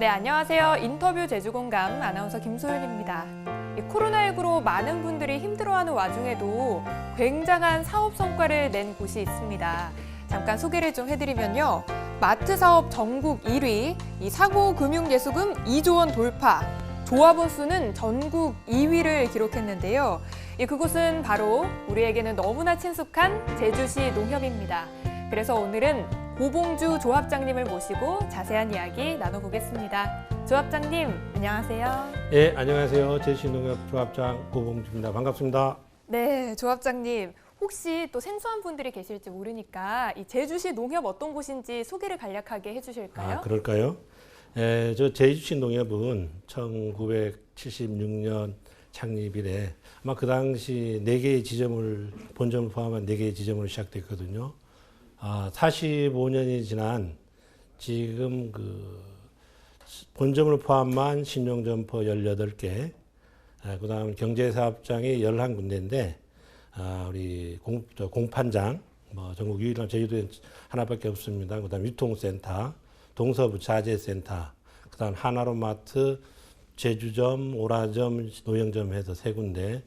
네, 안녕하세요. 인터뷰 제주공감 아나운서 김소윤입니다. 이 코로나19로 많은 분들이 힘들어하는 와중에도 굉장한 사업 성과를 낸 곳이 있습니다. 잠깐 소개를 좀 해드리면요. 마트 사업 전국 1위, 이 사고 금융 예수금 2조 원 돌파, 조합원 수는 전국 2위를 기록했는데요. 이 그곳은 바로 우리에게는 너무나 친숙한 제주시 농협입니다. 그래서 오늘은 고봉주 조합장님을 모시고 자세한 이야기 나눠보겠습니다. 조합장님, 안녕하세요. 예, 안녕하세요. 제시농협 조합장 고봉주입니다. 반갑습니다. 네, 조합장님. 혹시 또 생소한 분들이 계실지 모르니까 이 제주시 농협 어떤 곳인지 소개를 간략하게 해주실까요? 아, 그럴까요? 예, 저 제주시 농협은 1976년 창립 이래 아마 그 당시 네개의 지점을 본점을 포함한 네개의 지점으로 시작됐거든요. 아, 45년이 지난 지금 그 본점을 포함한 신용점포 18개, 아, 그 다음 경제사업장이 11군데인데 아, 우리 공, 저 공판장, 뭐 전국 유일한 제주도에 하나밖에 없습니다. 그 다음 유통센터, 동서부 자재센터, 그 다음 하나로마트, 제주점, 오라점, 노영점 해서 세 군데,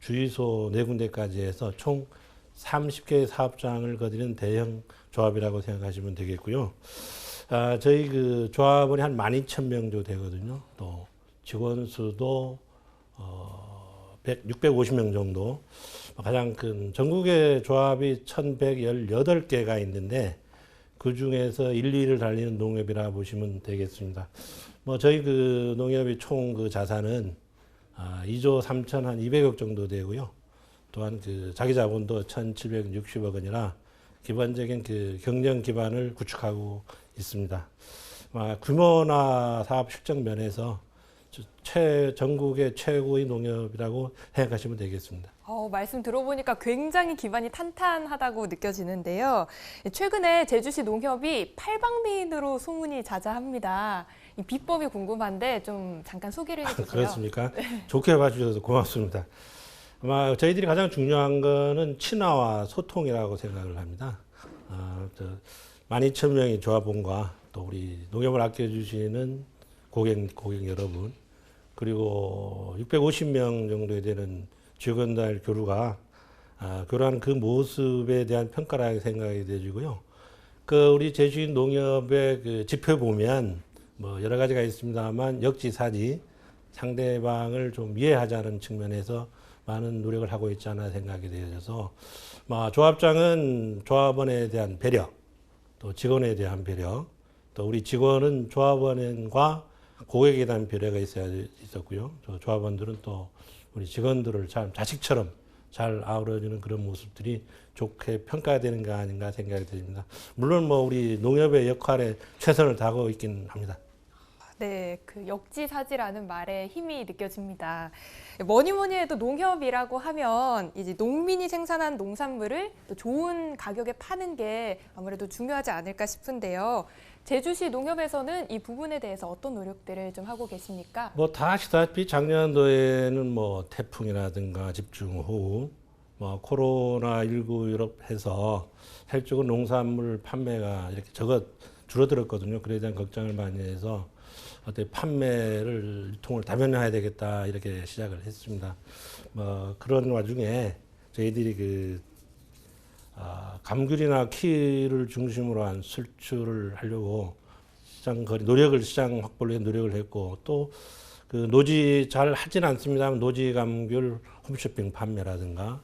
주유소 네 군데까지 해서 총 30개의 사업장을 거드리는 대형 조합이라고 생각하시면 되겠고요. 아, 저희 그 조합원이 한 12,000명 정도 되거든요. 또 직원 수도 어, 100, 650명 정도. 가장 큰 전국의 조합이 1,118개가 있는데 그 중에서 1, 2위를 달리는 농협이라 보시면 되겠습니다. 뭐 저희 그 농협의 총그 자산은 아, 2조 3천 한 200억 정도 되고요. 또한 그 자기 자본도 1,760억 원이라 기본적인 그 경영 기반을 구축하고 있습니다. 아, 규모나 사업 실적 면에서 저- 최 전국의 최고의 농협이라고 생각하시면 되겠습니다. 어, 말씀 들어보니까 굉장히 기반이 탄탄하다고 느껴지는데요. 최근에 제주시 농협이 팔방미인으로 소문이 자자합니다. 이 비법이 궁금한데 좀 잠깐 소개를 해주세요. 그렇습니까? 좋게 봐주셔서 고맙습니다. 아마 저희들이 가장 중요한 거는 친화와 소통이라고 생각을 합니다. 아, 저 12,000명의 조합원과 또 우리 농협을 아껴주시는 고객, 고객 여러분, 그리고 650명 정도 되는 직원들 교류가 아, 교류하는 그 모습에 대한 평가라고 생각이 되지고요. 그 우리 제주인 농협의 그 지표 보면 뭐 여러 가지가 있습니다만 역지사지 상대방을 좀 이해하자는 측면에서 많은 노력을 하고 있지 않나 생각이 되어서 뭐 조합장은 조합원에 대한 배려 또 직원에 대한 배려 또 우리 직원은 조합원과 고객에 대한 배려가 있어야 있었고요. 저 조합원들은 또 우리 직원들을 참 자식처럼 잘 아우러주는 그런 모습들이 좋게 평가되는 거 아닌가 생각이 듭니다. 물론 뭐 우리 농협의 역할에 최선을 다하고 있긴 합니다. 네, 그 역지사지라는 말에 힘이 느껴집니다. 뭐니 뭐니 해도 농협이라고 하면 이제 농민이 생산한 농산물을 또 좋은 가격에 파는 게 아무래도 중요하지 않을까 싶은데요. 제주시 농협에서는 이 부분에 대해서 어떤 노력들을 좀 하고 계십니까? 뭐 다 아시다시피 작년도에는 뭐 태풍이라든가 집중호우, 뭐 코로나 19 유럽 해서 헬쪽은 농산물 판매가 이렇게 적어 줄어들었거든요. 그에 대한 걱정을 많이 해서 어떻게 판매를 유통을 다변화해야 되겠다 이렇게 시작을 했습니다. 뭐 그런 와중에 저희들이 그 아, 감귤이나 키를 중심으로 한 술출을 하려고 시장 거리 노력을 시장 확보를 위해 노력을 했고 또 그 노지 잘 하진 않습니다만 노지 감귤 홈쇼핑 판매라든가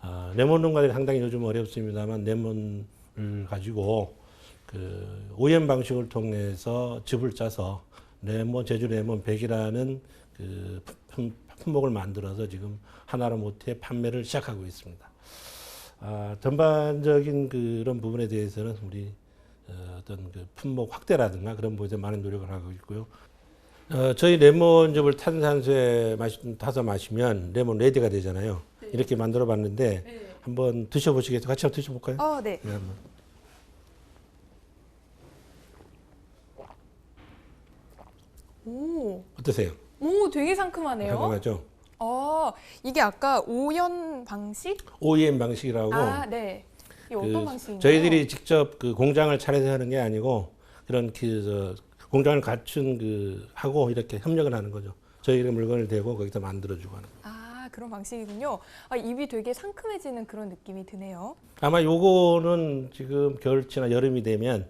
아, 레몬 농가들이 상당히 요즘 어렵습니다만 레몬을 가지고 그 OEM 방식을 통해서 즙을 짜서 레몬 제주 레몬 100이라는 그 품- 품목을 만들어서 지금 하나로 못해 판매를 시작하고 있습니다. 아, 전반적인 그런 부분에 대해서는 우리 어, 어떤 그 품목 확대라든가 그런 부분에 많은 노력을 하고 있고요. 어, 저희 레몬즙을 탄산수에 마시, 타서 마시면 레몬 레디가 되잖아요. 이렇게 만들어 봤는데 한번 드셔보시겠어요? 같이 한번 드셔볼까요? 어, 네. 네, 한번. 오, 어떠세요? 오, 되게 상큼하네요. 궁금하죠? 어, 이게 아까 오연 방식? OEM 방식이라고 아, 네. 이 어떤 그 방식인가요? 저희들이 직접 그 공장을 차려서 하는 게 아니고 그런 그 저, 공장을 갖춘 그 하고 이렇게 협력을 하는 거죠. 저희가 물건을 대고 거기서 만들어주고 하는. 아, 그런 방식이군요. 아, 입이 되게 상큼해지는 그런 느낌이 드네요. 아마 요거는 지금 겨울치나 여름이 되면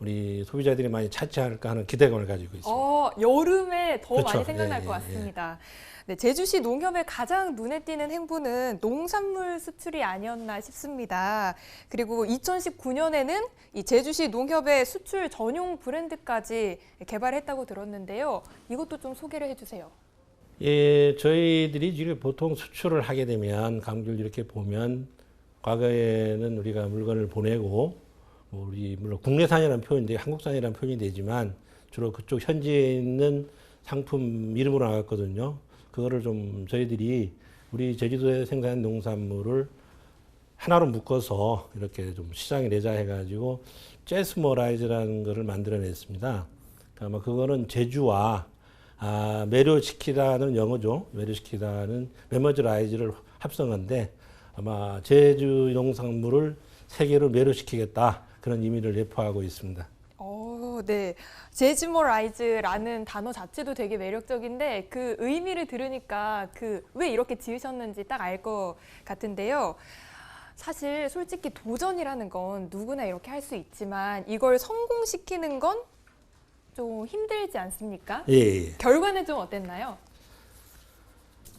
우리 소비자들이 많이 찾지 않을까 하는 기대감을 가지고 있습니다. 어, 여름에 더 그렇죠. 많이 생각날 예, 것 예, 같습니다. 네, 제주시 농협의 가장 눈에 띄는 행보는 농산물 수출이 아니었나 싶습니다. 그리고 2019년에는 이 제주시 농협의 수출 전용 브랜드까지 개발했다고 들었는데요. 이것도 좀 소개를 해주세요. 예, 저희들이 지금 보통 수출을 하게 되면 감귤 이렇게 보면 과거에는 우리가 물건을 보내고 뭐 우리 물론 국내산이라는 표현인데 한국산이라는 표현이 되지만 주로 그쪽 현지에 있는 상품 이름으로 나갔거든요. 그거를 좀 저희들이 우리 제주도에 생산한 농산물을 하나로 묶어서 이렇게 좀 시장에 내자 해가지고 제스모라이즈라는 거를 만들어냈습니다. 아마 그거는 제주와 아, 매료시키다는 영어죠. 매료시키다는 메머즈라이즈를 합성한데 아마 제주 농산물을 세계로 매료시키겠다 그런 의미를 내포하고 있습니다. 어, 네. 제즈모라이즈라는 단어 자체도 되게 매력적인데 그 의미를 들으니까 그 왜 이렇게 지으셨는지 딱 알 것 같은데요. 사실 솔직히 도전이라는 건 누구나 이렇게 할 수 있지만 이걸 성공시키는 건 좀 힘들지 않습니까? 예, 예. 결과는 좀 어땠나요?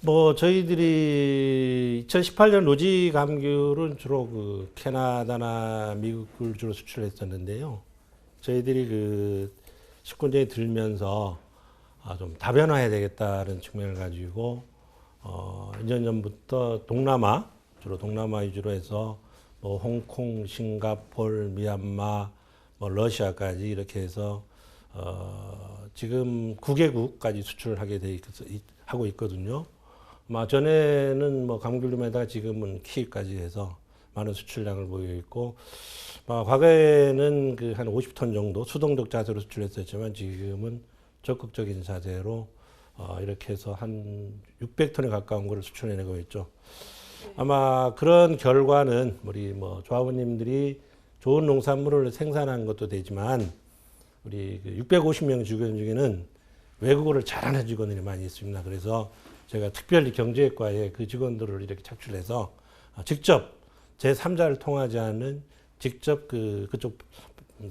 뭐 저희들이 2018년 로지 감귤은 주로 그 캐나다나 미국을 주로 수출했었는데요. 저희들이 그 식군제에 들면서 아, 좀 다변화해야 되겠다는 측면을 가지고 어, 2년 전부터 동남아 주로 동남아 위주로 해서 뭐 홍콩, 싱가폴, 미얀마, 뭐 러시아까지 이렇게 해서 어, 지금 9개국까지 수출을 하게 돼 있, 하고 있거든요. 아마 전에는 뭐 감귤름에다가 지금은 키까지 해서 많은 수출량을 보이고 있고, 아, 과거에는 그 한 50톤 정도 수동적 자세로 수출했었지만 지금은 적극적인 자세로 어, 이렇게 해서 한 600톤에 가까운 거를 수출해내고 있죠. 아마 그런 결과는 우리 뭐 조합원님들이 좋은 농산물을 생산한 것도 되지만 우리 그 650명 직원 중에는 외국어를 잘하는 직원들이 많이 있습니다. 그래서 제가 특별히 경제학과에 그 직원들을 이렇게 착출해서 어, 직접 제 3자를 통하지 않은 직접 그 그쪽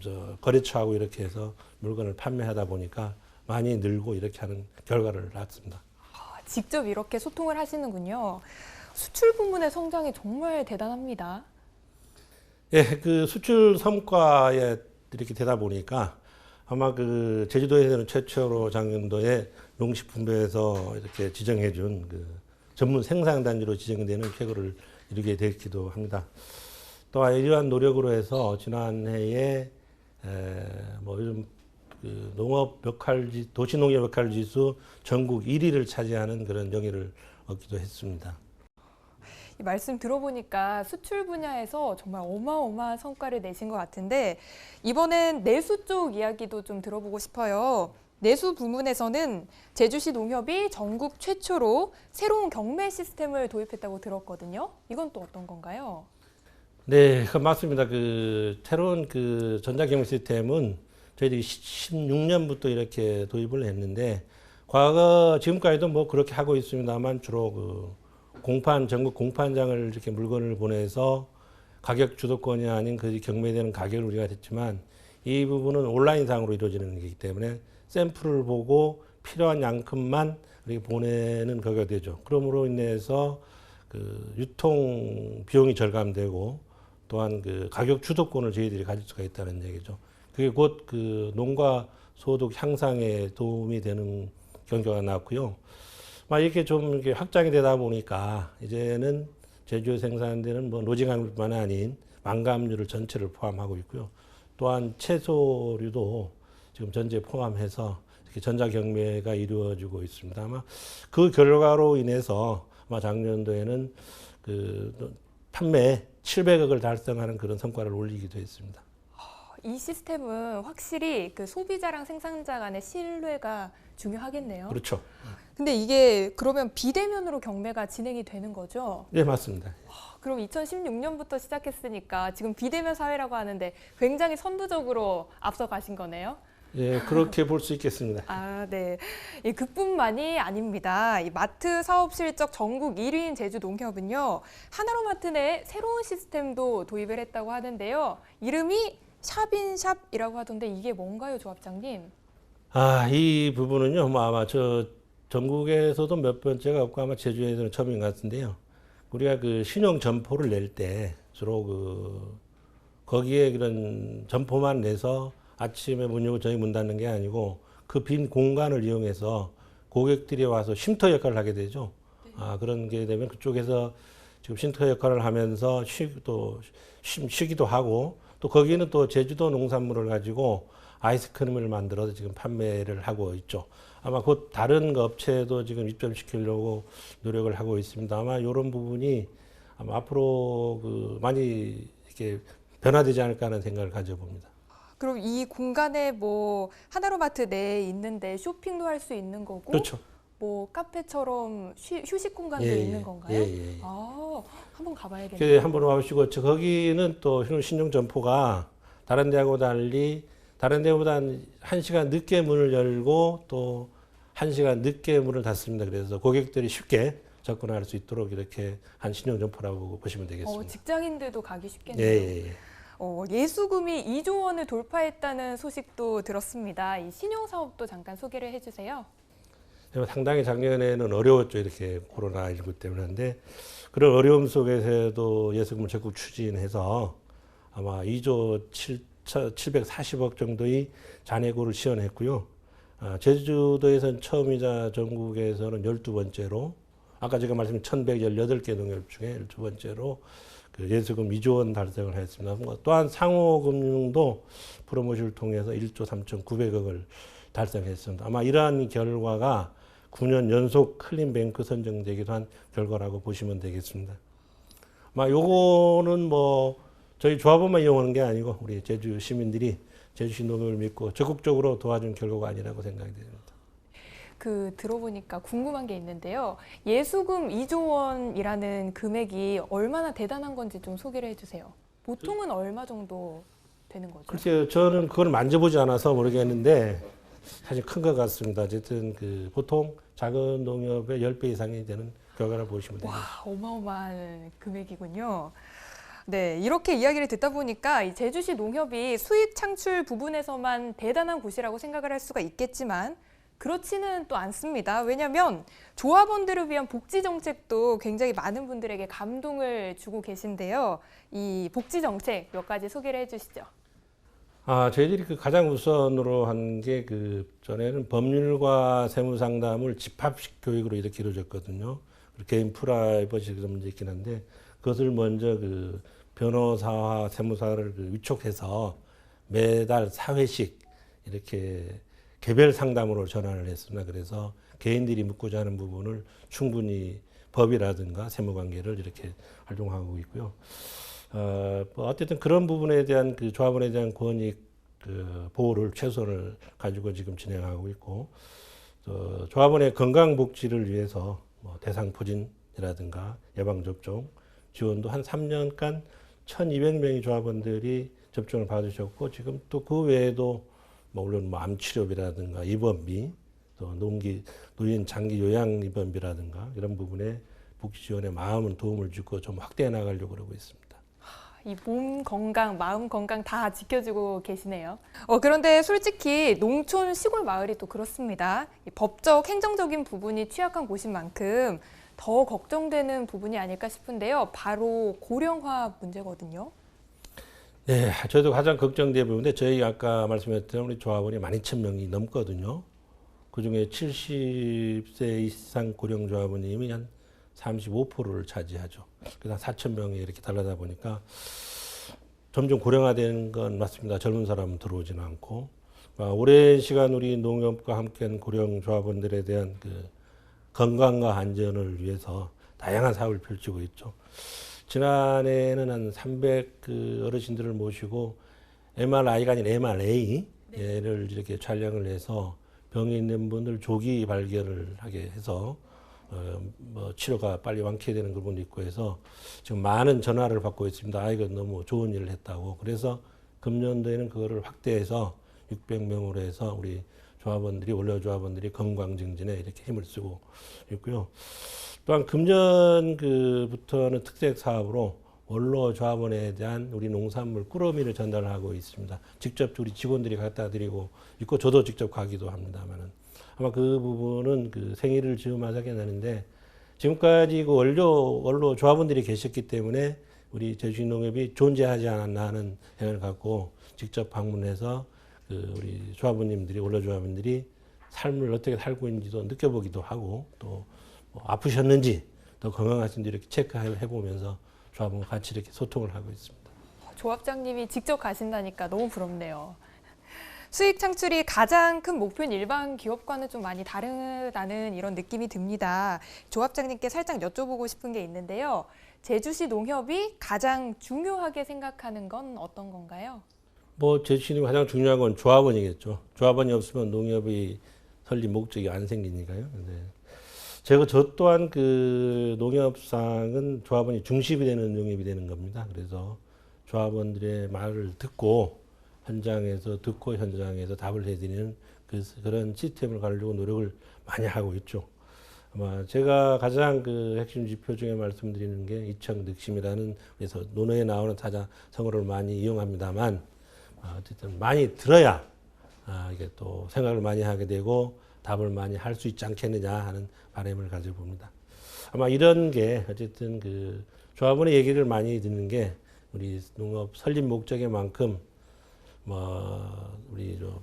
저 거래처하고 이렇게 해서 물건을 판매하다 보니까 많이 늘고 이렇게 하는 결과를 낳았습니다. 아, 직접 이렇게 소통을 하시는군요. 수출 부문의 성장이 정말 대단합니다. 예, 그 수출 성과에 이렇게 되다 보니까 아마 그 제주도에서는 최초로 작년도에 농식품부에서 이렇게 지정해준 그 전문 생산 단지로 지정되는 쾌거를 이루게 됐기도 합니다. 또한 이러한 노력으로 해서 지난해에 에, 뭐 요즘 그 농업 벽할지 도시농nghiệp 벽할지수 전국 1위를 차지하는 그런 영예를 얻기도 했습니다. 이 말씀 들어보니까 수출 분야에서 정말 어마어마한 성과를 내신 것 같은데 이번엔 내수 쪽 이야기도 좀 들어보고 싶어요. 내수 부문에서는 제주시 농협이 전국 최초로 새로운 경매 시스템을 도입했다고 들었거든요. 이건 또 어떤 건가요? 네, 그 맞습니다. 그 새로운 그 전자경매 시스템은 저희들이 16년부터 이렇게 도입을 했는데 과거 지금까지도 뭐 그렇게 하고 있습니다만 주로 그 공판 전국 공판장을 이렇게 물건을 보내서 가격 주도권이 아닌 그 경매되는 가격을 우리가 했지만 이 부분은 온라인상으로 이루어지는 거기 때문에 샘플을 보고 필요한 양큼만 이렇게 보내는 거가 되죠. 그러므로 인해서 그 유통 비용이 절감되고 또한 그 가격 주도권을 저희들이 가질 수가 있다는 얘기죠. 그게 곧 그 농가 소득 향상에 도움이 되는 경과가 나왔고요. 막 이렇게 좀 이렇게 확장이 되다 보니까 이제는 제주에 생산되는 뭐 노지감뿐만 아닌 망감류를 전체를 포함하고 있고요. 또한 채소류도 지금 전체 포함해서 이렇게 전자 경매가 이루어지고 있습니다. 아마 그 결과로 인해서 아마 작년도에는 그 판매 700억을 달성하는 그런 성과를 올리기도 했습니다. 이 시스템은 확실히 그 소비자랑 생산자 간의 신뢰가 중요하겠네요. 그렇죠. 근데 이게 그러면 비대면으로 경매가 진행이 되는 거죠? 네, 맞습니다. 그럼 2016년부터 시작했으니까 지금 비대면 사회라고 하는데 굉장히 선두적으로 앞서 가신 거네요. 예, 그렇게 볼 수 있겠습니다. 아, 네. 이 그뿐만이 아닙니다. 이 마트 사업 실적 전국 1위인 제주 농협은요. 하나로마트 내 새로운 시스템도 도입을 했다고 하는데요. 이름이 샵인샵이라고 하던데 이게 뭔가요, 조합장님? 아, 이 부분은요, 뭐 아마 저 전국에서도 몇 번째가 없고 아마 제주에서는 처음인 것 같은데요. 우리가 그 신용 점포를 낼 때 주로 그 거기에 그런 점포만 내서 아침에 문 열고 저녁에 문 닫는 게 아니고 그 빈 공간을 이용해서 고객들이 와서 쉼터 역할을 하게 되죠. 아, 그런 게 되면 그쪽에서 지금 쉼터 역할을 하면서 쉬도 쉬, 쉬기도 하고 또 거기는 또 제주도 농산물을 가지고 아이스크림을 만들어서 지금 판매를 하고 있죠. 아마 곧 다른 그 업체도 지금 입점시키려고 노력을 하고 있습니다. 아마 이런 부분이 아마 앞으로 그 많이 이렇게 변화되지 않을까 하는 생각을 가져봅니다. 그럼 이 공간에 뭐 하나로마트 내에 있는데 쇼핑도 할 수 있는 거고 그렇죠. 뭐 카페처럼 쉬- 휴식 공간도 예, 있는 예. 건가요? 예, 예, 예. 아, 한번 가봐야겠네요. 그 한번 와보시고 저 거기는 또 신용 점포가 다른 데하고 달리 다른 데보다 한 시간 늦게 문을 열고 또 한 시간 늦게 문을 닫습니다. 그래서 고객들이 쉽게 접근할 수 있도록 이렇게 한 신용 점포라고 보시면 어, 되겠습니다. 직장인들도 가기 쉽겠네요. 예, 예, 예. 어, 예수금이 2조 원을 돌파했다는 소식도 들었습니다. 이 신용 사업도 잠깐 소개를 해주세요. 상당히 작년에는 어려웠죠. 이렇게 코로나19 때문에. 근데 그런 어려움 속에서도 예수금을 적극 추진해서 아마 2조 7, 740억 정도의 잔해고를 지원했고요. 아, 제주도에서는 처음이자 전국에서는 12번째로 아까 제가 말씀드린 1118개 농협 중에 12번째로 그 예수금 2조 원 달성을 했습니다. 뭐 또한 상호금융도 프로모션을 통해서 1조 3,900억을 달성했습니다. 아마 이러한 결과가 9년 연속 클린뱅크 선정되기도 한 결과라고 보시면 되겠습니다. 아마 요거는 뭐 저희 조합원만 이용하는 게 아니고 우리 제주 시민들이 제주시 농업을 믿고 적극적으로 도와준 결과가 아니라고 생각이 됩니다. 그 들어보니까 궁금한 게 있는데요. 예수금 2조 원이라는 금액이 얼마나 대단한 건지 좀 소개를 해주세요. 보통은 얼마 정도 되는 거죠? 글쎄요, 저는 그걸 만져보지 않아서 모르겠는데 사실 큰 것 같습니다. 어쨌든 그 보통 작은 농협의 10배 이상이 되는 결과를 보시면 됩니다. 와, 어마어마한 금액이군요. 네, 이렇게 이야기를 듣다 보니까 이 제주시 농협이 수익 창출 부분에서만 대단한 곳이라고 생각을 할 수가 있겠지만 그렇지는 또 않습니다. 왜냐하면 조합원들을 위한 복지 정책도 굉장히 많은 분들에게 감동을 주고 계신데요. 이 복지 정책 몇 가지 소개를 해주시죠. 아, 저희들이 그 가장 우선으로 한 게 그 전에는 법률과 세무 상담을 집합식 교육으로 이렇게 이루어졌거든요. 개인 프라이버시 그런 문제 있긴 한데 그것을 먼저 그 변호사와 세무사를 그 위촉해서 매달 4회씩 이렇게 개별 상담으로 전환을 했습니다. 그래서 개인들이 묻고자 하는 부분을 충분히 법이라든가 세무 관계를 이렇게 활동하고 있고요. 어, 뭐 어쨌든 그런 부분에 대한 그 조합원에 대한 권익 그 보호를 최선을 가지고 지금 진행하고 있고 또 조합원의 건강 복지를 위해서 뭐 대상 포진이라든가 예방 접종 지원도 한 3년간 1,200명의 조합원들이 접종을 받으셨고 지금 또 그 외에도 뭐 물론 뭐 암치료비라든가 입원비 또 농기 노인 장기 요양 입원비라든가 이런 부분에 복지 지원에 마음은 도움을 주고 좀 확대해 나가려고 그러고 있습니다. 이 몸 건강, 마음 건강 다 지켜주고 계시네요. 어, 그런데 솔직히 농촌 시골 마을이 또 그렇습니다. 이 법적, 행정적인 부분이 취약한 곳인 만큼 더 걱정되는 부분이 아닐까 싶은데요. 바로 고령화 문제거든요. 네, 저도 가장 걱정되는 부분인데 저희 아까 말씀했던 우리 조합원이 12,000명이 넘거든요. 그중에 70세 이상 고령 조합원님이 한 35%를 차지하죠. 그다음 4,000명이 이렇게 달라다 보니까 점점 고령화되는 건 맞습니다. 젊은 사람은 들어오지는 않고 아, 오랜 시간 우리 농협과 함께한 고령 조합원들에 대한 그 건강과 안전을 위해서 다양한 사업을 펼치고 있죠. 지난해에는 한 300그 어르신들을 모시고 MRI가 아닌 MRA 를 이렇게 촬영을 해서 병이 있는 분들 조기 발견을 하게 해서 어, 뭐 치료가 빨리 완쾌되는 부분도 있고 해서 지금 많은 전화를 받고 있습니다. 아, 이거 너무 좋은 일을 했다고. 그래서 금년도에는 그거를 확대해서 600명으로 해서 우리 조합원들이 원로 조합원들이 건강 증진에 이렇게 힘을 쓰고 있고요. 또한 금년 그부터는 특색 사업으로 원로 조합원에 대한 우리 농산물 꾸러미를 전달하고 있습니다. 직접 우리 직원들이 갖다 드리고 있고 저도 직접 가기도 합니다만은 아마 그 부분은 그 생일을 즈음하게 되는데 지금까지 그 원료 원로 조합원들이 계셨기 때문에 우리 제주인 농협이 존재하지 않았나 하는 생각을 갖고 직접 방문해서 그 우리 조합원님들이 원로 조합원들이 삶을 어떻게 살고 있는지도 느껴보기도 하고 또뭐 아프셨는지 더 건강하신지 이렇게 체크해 보면서 조합원과 같이 이렇게 소통을 하고 있습니다. 조합장님이 직접 가신다니까 너무 부럽네요. 수익 창출이 가장 큰 목표인 일반 기업과는 좀 많이 다르다는 이런 느낌이 듭니다. 조합장님께 살짝 여쭤보고 싶은 게 있는데요. 제주시 농협이 가장 중요하게 생각하는 건 어떤 건가요? 뭐 제주시는 가장 중요한 건 조합원이겠죠. 조합원이 없으면 농협이 설립 목적이 안 생기니까요. 근데 제가 저 또한 그 농협상은 조합원이 중심이 되는 농협이 되는 겁니다. 그래서 조합원들의 말을 듣고 현장에서 듣고 현장에서 답을 해드리는 그, 그런 시스템을 가려고 노력을 많이 하고 있죠. 아마 제가 가장 그 핵심 지표 중에 말씀드리는 게 이청 득심이라는 그래서 논어에 나오는 타자 성어를 많이 이용합니다만 아, 어쨌든 많이 들어야 아, 이게 또 생각을 많이 하게 되고 답을 많이 할 수 있지 않겠느냐 하는 바람을 가져봅니다. 아마 이런 게 어쨌든 그 조합원의 얘기를 많이 듣는 게 우리 농업 설립 목적의 만큼 뭐 우리 저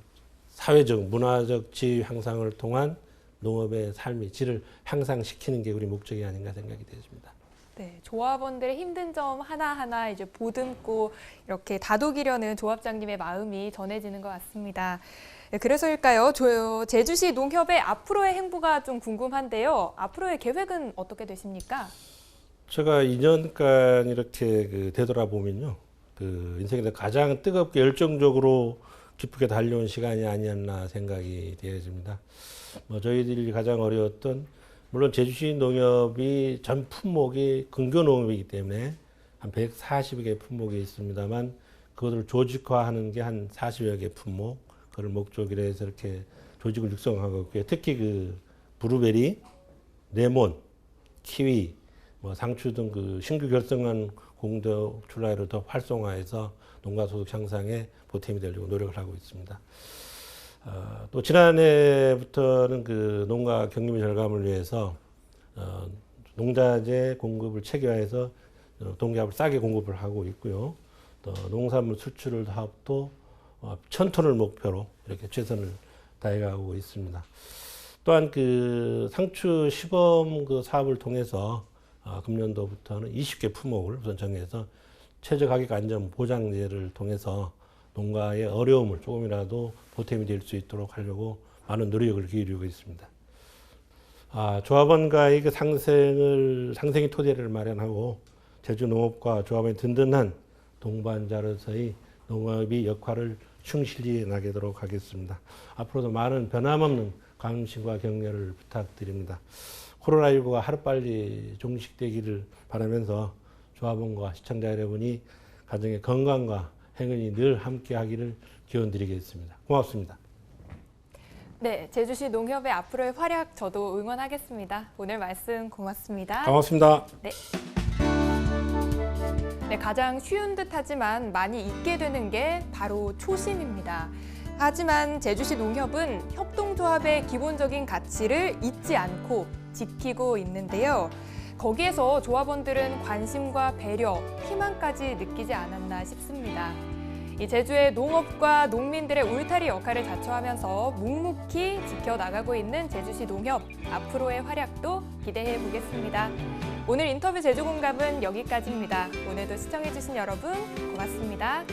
사회적 문화적 지위 향상을 통한 농업의 삶의 질을 향상시키는 게 우리 목적이 아닌가 생각이 되십니다. 네, 조합원들의 힘든 점 하나하나 이제 보듬고 이렇게 다독이려는 조합장님의 마음이 전해지는 것 같습니다. 네, 그래서일까요? 저, 제주시 농협의 앞으로의 행보가 좀 궁금한데요. 앞으로의 계획은 어떻게 되십니까? 제가 2년간 이렇게 그 되돌아보면요. 그 인생에서 가장 뜨겁게 열정적으로 기쁘게 달려온 시간이 아니었나 생각이 되어집니다. 뭐 저희들이 가장 어려웠던 물론 제주시 농협이 전 품목이 근교 농업이기 때문에 한 140여 개 품목이 있습니다만 그것을 조직화하는 게 한 40여 개 품목 그걸 목적으로 해서 이렇게 조직을 육성하고 있고요. 특히 그 브루베리, 레몬, 키위, 뭐 상추 등 그 신규 결성한 공도 출하를 더 활성화해서 농가 소득 향상에 보탬이 되려고 노력을 하고 있습니다. 어, 또 지난해부터는 그 농가 경림의 절감을 위해서 어, 농자재 공급을 체계화해서 어, 동기압을 싸게 공급을 하고 있고요. 또 농산물 수출을 사업도 어, 천 톤을 목표로 이렇게 최선을 다해가고 있습니다. 또한 그 상추 시범 그 사업을 통해서 어, 금년도부터는 20개 품목을 우선 정해서 최저 가격 안전 보장제를 통해서 농가의 어려움을 조금이라도 보탬이 될 수 있도록 하려고 많은 노력을 기울이고 있습니다. 아, 조합원과의 그 상생을 상생의 토대를 마련하고 제주 농업과 조합의 든든한 동반자로서의 농업의 역할을 충실히 나게도록 하겠습니다. 앞으로도 많은 변함없는 관심과 격려를 부탁드립니다. 코로나19가 하루빨리 종식되기를 바라면서 조합원과 시청자 여러분이 가정의 건강과 행운이 늘 함께 하기를 기원드리겠습니다. 고맙습니다. 네, 제주시 농협의 앞으로의 활약 저도 응원하겠습니다. 오늘 말씀 고맙습니다. 고맙습니다. 네, 가장 쉬운 듯 하지만 많이 잊게 되는 게 바로 초심입니다. 하지만 제주시 농협은 협동조합의 기본적인 가치를 잊지 않고 지키고 있는데요. 거기에서 조합원들은 관심과 배려, 희망까지 느끼지 않았나 싶습니다. 이 제주의 농업과 농민들의 울타리 역할을 자처하면서 묵묵히 지켜나가고 있는 제주시 농협 앞으로의 활약도 기대해 보겠습니다. 오늘 인터뷰 제주공감은 여기까지입니다. 오늘도 시청해주신 여러분 고맙습니다.